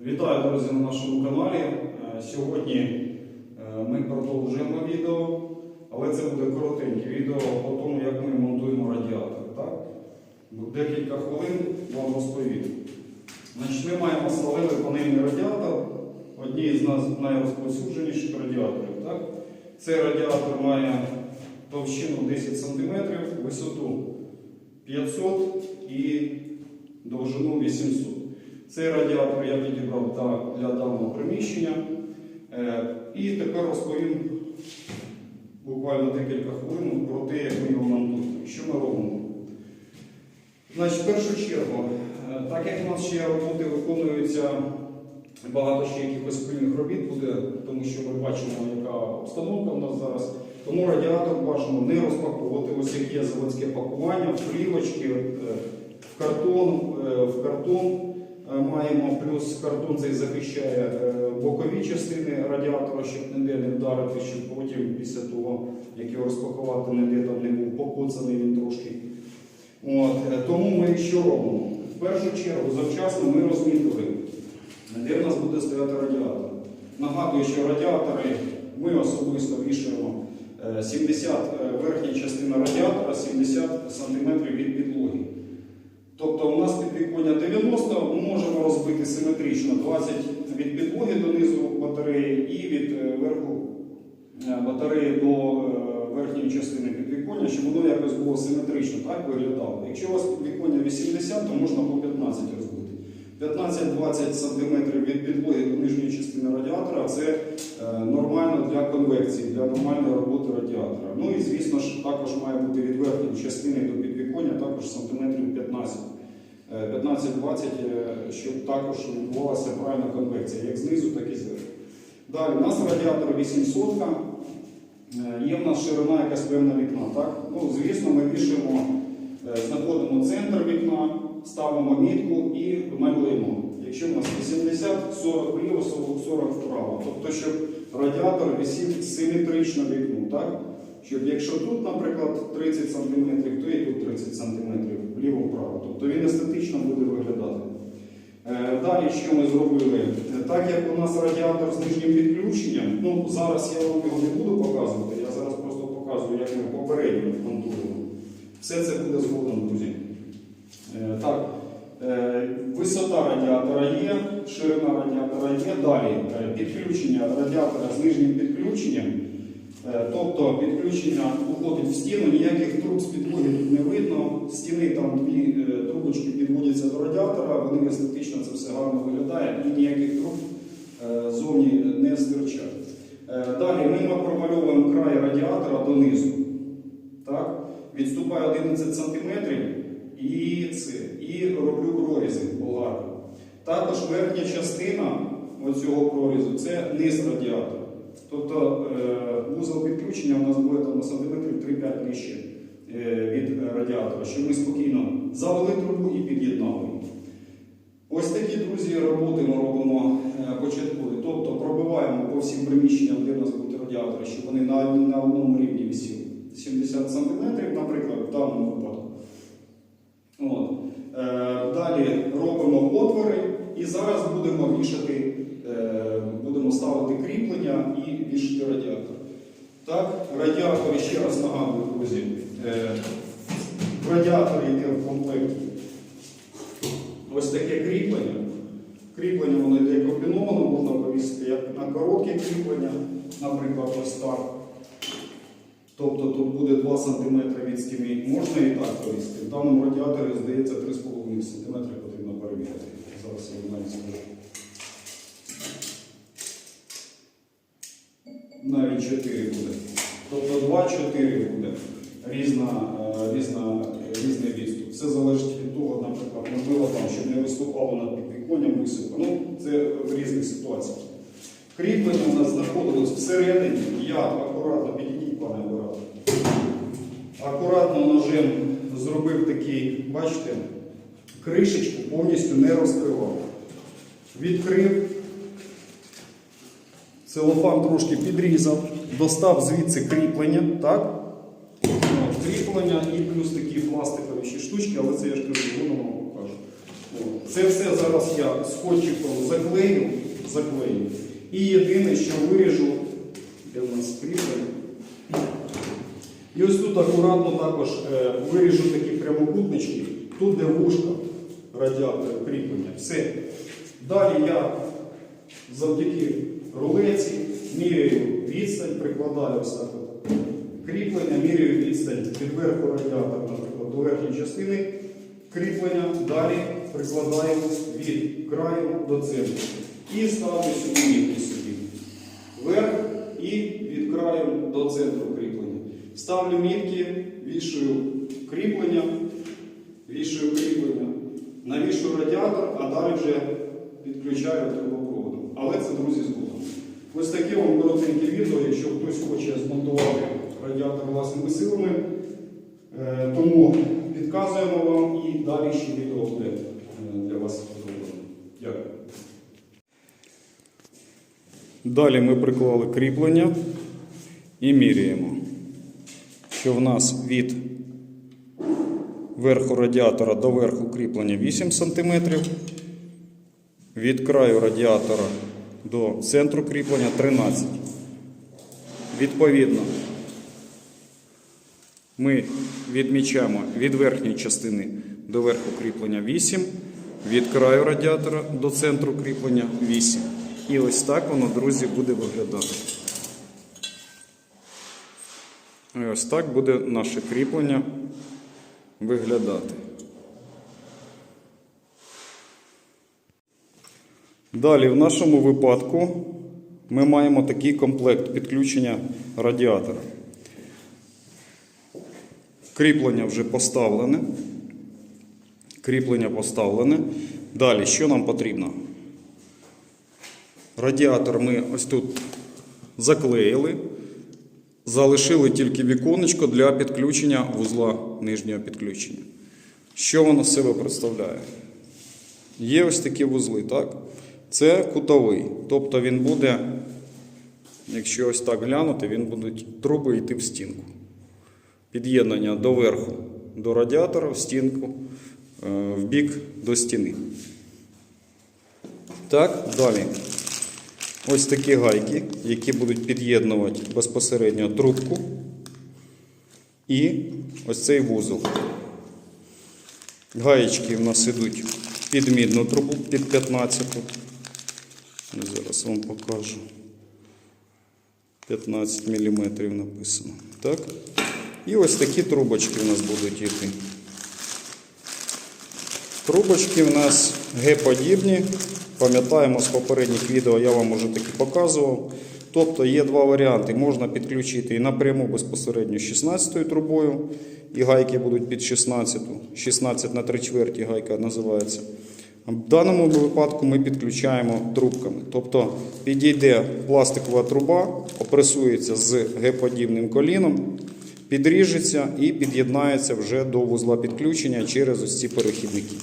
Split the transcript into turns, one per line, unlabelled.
Вітаю, друзі, на нашому каналі. Е, Сьогодні е, ми продовжуємо відео, але це буде коротеньке відео по тому, як ми монтуємо радіатор. Так? Декілька хвилин вам розповім. Значить, ми маємо сталевий панельний радіатор, одні з нас найрозповсюдженіших радіаторів. Так? Цей радіатор має товщину 10 см, висоту 500 і довжину 800 цей радіатор я підібрав для даного приміщення. Е, І тепер розповім буквально декілька хвилин про те, як ми його монтуємо. Що ми робимо? Значить, в першу чергу, е, так як у нас ще роботи виконуються, багато ще якихось спільних робіт буде, тому що ми бачимо, яка обстановка у нас зараз. Тому радіатор бажано не розпаковувати, ось як є заводське пакування, в плівочки, е, в картон, в картон. Е, Маємо плюс картон цей захищає е, бокові частини радіатора, щоб ніде не вдарити, щоб потім після того, як його розпакувати, ніде там не був покоцаний він трошки. От, е, тому ми що робимо? В першу чергу завчасно ми розмітили, де в нас буде стояти радіатор. Нагадую, що радіатори ми особисто вішаємо е, 70 е, верхня частина радіатора, 70 см від підлоги. Тобто у нас підвіконня 90, ми можемо розбити симетрично 20 від підлоги донизу батареї і від е, верху е, батареї до е, верхньої частини підвіконня, щоб воно якось було симетрично так виглядало. Якщо у вас підвіконня 80, то можна по 15 розбити. 15-20 см від підлоги до нижньої частини радіатора це нормально для конвекції, для нормальної роботи радіатора. Ну і звісно ж також має бути від верхньої частини до підвіконня також сантиметрів 15. Е, 15-20, е, щоб також відбувалася правильна конвекція, як знизу, так і зверху. Далі, у нас радіатор 800, е, є в нас ширина якась певна вікна. Так? Ну, звісно, ми е, знаходимо центр вікна, ставимо мітку і малюємо. Якщо в нас 80, 40 вліво, 40 вправо. Тобто, щоб радіатор висів симетрично вікну. Так? Щоб якщо тут, наприклад, 30 см, то і тут 30 см вліво-вправо. Тобто він естетично буде виглядати. Е, Далі, що ми зробили? Е, Так як у нас радіатор з нижнім підключенням, ну зараз я вам його не буду показувати, я зараз просто показую, як ми попередньо монтуємо. Все це буде згодом, друзі. Е, Так, висота радіатора є, ширина радіатора є. Далі підключення радіатора з нижнім підключенням. Е, Тобто підключення уходить в стіну, ніяких труб з підлоги тут не видно. Стіни там дві е, трубочки підводяться до радіатора, вони естетично це все гарно виглядає і ніяких труб е, зовні не стирчать. Далі ми промальовуємо край радіатора донизу. Так? Відступає 11 см і, це, і роблю прорізи болгарки. Також верхня частина оцього прорізу це низ радіатора. Тобто е, вузол підключення у нас буде там на сантиметрів 3-5 нижче е, від радіатора, щоб ми спокійно завели трубу і під'єднали. Ось такі, друзі, роботи ми робимо е, початкові. Тобто пробиваємо по всім приміщенням, де у нас будуть радіатори, щоб вони на, на одному рівні висіли. 70 см, наприклад, в даному випадку. От. Далі робимо отвори і зараз будемо вішати, будемо ставити кріплення і вішати радіатор. Так, радіатор, ще раз нагадую, друзі, е, в радіаторі йде в комплекті ось таке кріплення. Кріплення воно йде комбіновано, можна повісити як на коротке кріплення, наприклад, ось так. Тобто тут буде 2 см від стіни, можна і так повісити. В даному радіаторі, здається, 3,5 см потрібно перевірити. Зараз я навіть скажу. Навіть 4 буде. Тобто 2-4 буде різна, е, різна, різний відступ. Все залежить від того, наприклад, можливо, там, щоб не виступало над підвіконням високо. Ну, це в різних ситуаціях. Кріплення у нас знаходилось всередині. Я акуратно підійдіть, пане оператор. Акуратно ножем зробив такий, бачите, кришечку повністю не розкривав. Відкрив, целофан трошки підрізав, достав звідси кріплення, так? Кріплення і плюс такі пластикові ще штучки, але це я ж кажу, воно вам покажу. Це все зараз я скотчиком заклею, заклею. І єдине, що виріжу, де в нас кріплення. І ось тут акуратно також е, виріжу такі прямокутнички, тут де вушка радіатора кріплення. Все. Далі я завдяки рулеці міряю відстань, прикладаю ось так кріплення, міряю відстань від верху радіатора, наприклад, до верхньої частини кріплення, далі прикладаю від краю до центру. І ставлю сюди мітки собі. Вверх і від краю до центру кріплення. Ставлю мітки, вішую кріплення, вішую кріплення, навішую радіатор, а далі вже підключаю трубопроводом. Але це, друзі, згодом. Ось таке вам коротеньке відео, якщо хтось хоче змонтувати радіатор власними силами. Е, Тому підказуємо вам і далі ще відео буде е, для вас зроблено. Дякую. Далі ми приклали кріплення і міряємо, що в нас від верху радіатора до верху кріплення 8 см, від краю радіатора до центру кріплення 13 Відповідно, ми відмічаємо від верхньої частини до верху кріплення 8, від краю радіатора до центру кріплення 8. І ось так воно, друзі, буде виглядати. І ось так буде наше кріплення виглядати. Далі, в нашому випадку, ми маємо такий комплект підключення радіатора. Кріплення вже поставлене. Кріплення поставлене. Далі, що нам потрібно? Радіатор ми ось тут заклеїли, залишили тільки віконечко для підключення вузла нижнього підключення. Що воно з себе представляє? Є ось такі вузли, так? Це кутовий. Тобто він буде, якщо ось так глянути, він будуть труби йти в стінку. Під'єднання до верху до радіатора в стінку, е, в бік до стіни. Так, далі. Ось такі гайки, які будуть під'єднувати безпосередньо трубку і ось цей вузол. Гаєчки в нас йдуть під мідну трубу, під 15. Зараз вам покажу. 15 мм написано. Так? І ось такі трубочки в нас будуть йти. Трубочки в нас Г-подібні. Пам'ятаємо з попередніх відео, я вам уже таки показував. Тобто є два варіанти. Можна підключити і напряму безпосередньо 16 трубою, і гайки будуть під 16, 16 на 3 чверті гайка називається. В даному випадку ми підключаємо трубками. Тобто підійде пластикова труба, опресується з Г-подібним коліном, підріжеться і під'єднається вже до вузла підключення через ось ці перехідники.